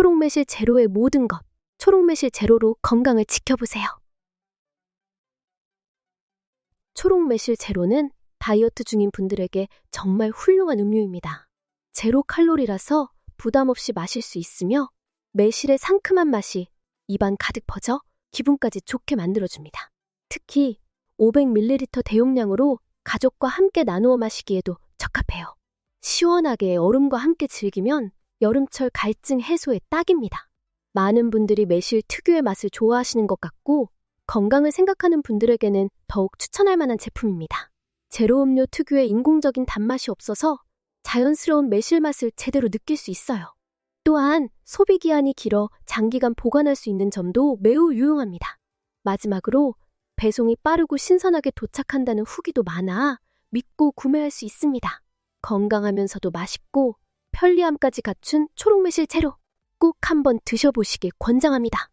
초록매실 제로의 모든 것. 초록매실 제로로 건강을 지켜보세요. 초록매실 제로는 다이어트 중인 분들에게 정말 훌륭한 음료입니다. 제로 칼로리라서 부담 없이 마실 수 있으며 매실의 상큼한 맛이 입안 가득 퍼져 기분까지 좋게 만들어줍니다. 특히 500ml 대용량으로 가족과 함께 나누어 마시기에도 적합해요. 시원하게 얼음과 함께 즐기면 여름철 갈증 해소에 딱입니다. 많은 분들이 매실 특유의 맛을 좋아하시는 것 같고 건강을 생각하는 분들에게는 더욱 추천할 만한 제품입니다. 제로 음료 특유의 인공적인 단맛이 없어서 자연스러운 매실 맛을 제대로 느낄 수 있어요. 또한 소비 기한이 길어 장기간 보관할 수 있는 점도 매우 유용합니다. 마지막으로 배송이 빠르고 신선하게 도착한다는 후기도 많아 믿고 구매할 수 있습니다. 건강하면서도 맛있고 편리함까지 갖춘 초록매실 제로 꼭 한번 드셔보시길 권장합니다.